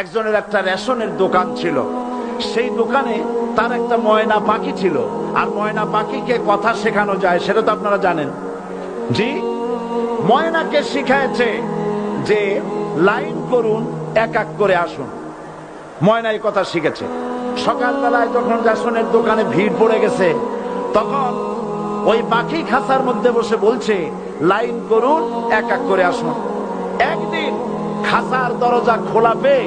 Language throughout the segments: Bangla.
একজনের একটা রেশনের দোকান ছিল। সেই দোকানে তার একটা ময়না পাখি ছিল। আর ময়না পাখিকে কথা শেখানো যায়, সেটা তো আপনারা জানেন। জি, ময়নাকে শিখাইছে যে লাইন করুন, এক এক করে আসুন। ময়না এই কথা শিখেছে। সকালবেলায় যখন রেশনের দোকানে ভিড় পড়ে গেছে, তখন ওই পাখি খাঁচার মধ্যে বসে বলছে, লাইন করুন, এক এক করে আসুন। একদিন খাঁচার দরজা খোলা পেয়ে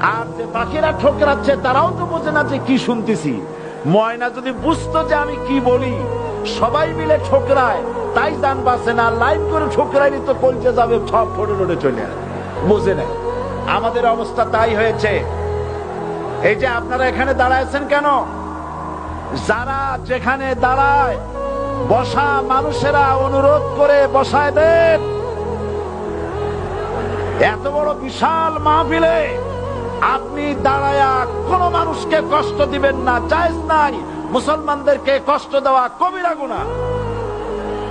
আর যে পাখিরা ঠোকরাচ্ছে, তারাও তো বোঝে না যে কি শুনতেছি। ময়না যদি বুঝতো যে আমি কি বলি, সবাই মিলে ঠোকরায়, তাই জান বাসে না, লাইন করে ঠোকরাইনি তো কলচে যাবে সব ফোটে রোডে চলে বুঝে নেয়। আমাদের অবস্থা তাই হয়েছে। এই যে আপনারা এখানে দাঁড়াইছেন কেন? যারা যেখানে দাঁড়ায়, বসা মানুষেরা অনুরোধ করে বসায় দেন। এত বড় বিশাল মাহফিলে আপনি দাঁড়ায়া কোন মানুষকে কষ্ট দিবেন না, জায়েজ নাই। মুসলমানদেরকে কষ্ট দেওয়া কবিরা গুণা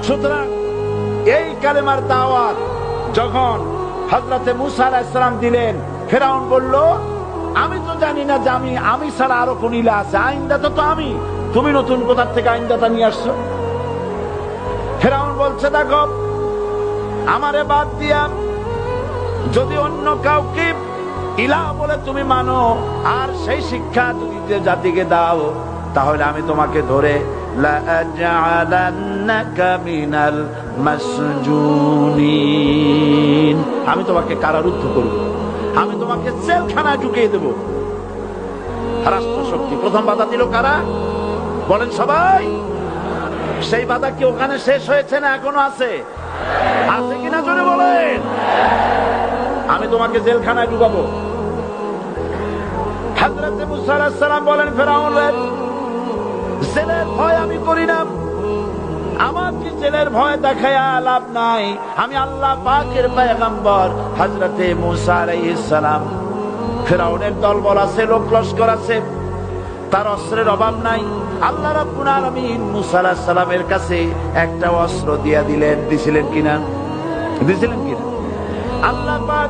সুতরাং এই কালেমার দাওয়াত যখন হজরতে মুসা আলাইসালাম দিলেন, ফেরাউন বলল, আমি তো জানি না যে আমি আমি ছাড়া আরও কোন ইলা আছে। আইনদাতা তো আমি। তুমি নতুন কোথার থেকে আইনদাতা নিয়ে আসছো? ফেরাউন বলছে, দেখো, আমারে বাদ দিয়া যদি অন্য কাউকে ইলা বলে তুমি মানো, আর সেই শিক্ষা যে জাতিকে দাও, তাহলে আমি তোমাকে ধরে আমি তোমাকে কারারুদ্ধ করব। আমি তোমাকে জেলখানায় ঢুকিয়ে দেব। রাষ্ট্র শক্তি প্রথম বাধা দিল কারা? বলেন সবাই। সেই বাধা কি ওখানে শেষ হয়েছে না এখনও আছে? আছে কিনা জোরে বলেন। আমি তোমাকে জেলখানায় ঢুকাবো। হাজরতে বলেন ফেরাউন ভয় আমি করি আমার কি জেলের ভয় দেখায়া লাভ নাই? আমি আল্লাহ পাকের পয়গম্বর হযরতে মুসা আলাইহিস সালাম। ফেরাউনের দলবল আছে, লোক লস্কর আছে। তার অস্ত্রের অভাব নাই। আল্লাহ রাব্বুল আলামিন মুসা আলাইহিস সালামের কাছে একটা অস্ত্র দিয়া দিলেন। দিছিলেন কিনা? দিছিলেন কিনা? আল্লাহ পাক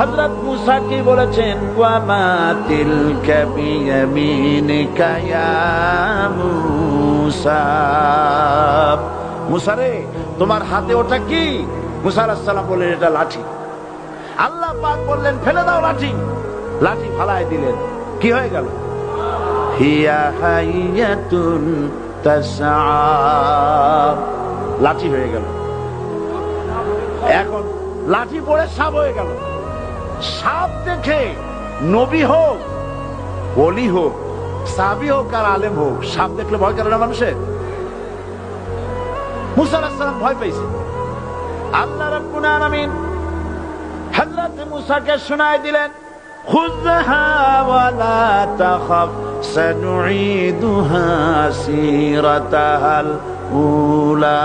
হযরত মুসা কি বলেছেন? ওয়া মা তিলকা বিয়ামিনিকা ইয়া মুসা। মুসা রে, তোমার হাতে ওটা কি? মুসা আলাইহিস সালাম বললেন, এটা লাঠি। আল্লাহ পাক বললেন, ফেলে দাও লাঠি। লাঠি ফালায় দিলেন। কি হয়ে গেল? লাঠি হয়ে গেল। এখন লাঠি পড়ে সাপ হয়ে গেল। সাপ দেখে নবী হোক অলি হোক, সাবি হোক আর আলেম হোক, সাপ দেখলে ভয় করে না মানুষের? মুসা আলাইহিস সালাম ভয় পেয়েছে। আল্লাহ রাব্বুল আলামিন হযরত মুসাকে শোনায় দিলেন, খুযহা ওয়ালা তাখাফ, সানুঈদুহা সিরাতাহাল উলা।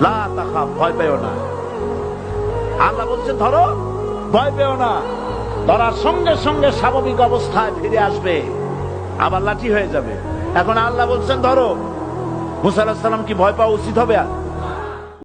লা ভয় পেও না। আল্লাহ বলছে, ধরো, ভয় পেও না। ধরার সঙ্গে সঙ্গে স্বাভাবিক অবস্থায় ফিরে আসবে, আবার লাঠি হয়ে যাবে। এখন আল্লাহ বলছেন, ধরো। মুসা আলাহিসাল্লাম কি ভয় পাওয়া উচিত হবে আর?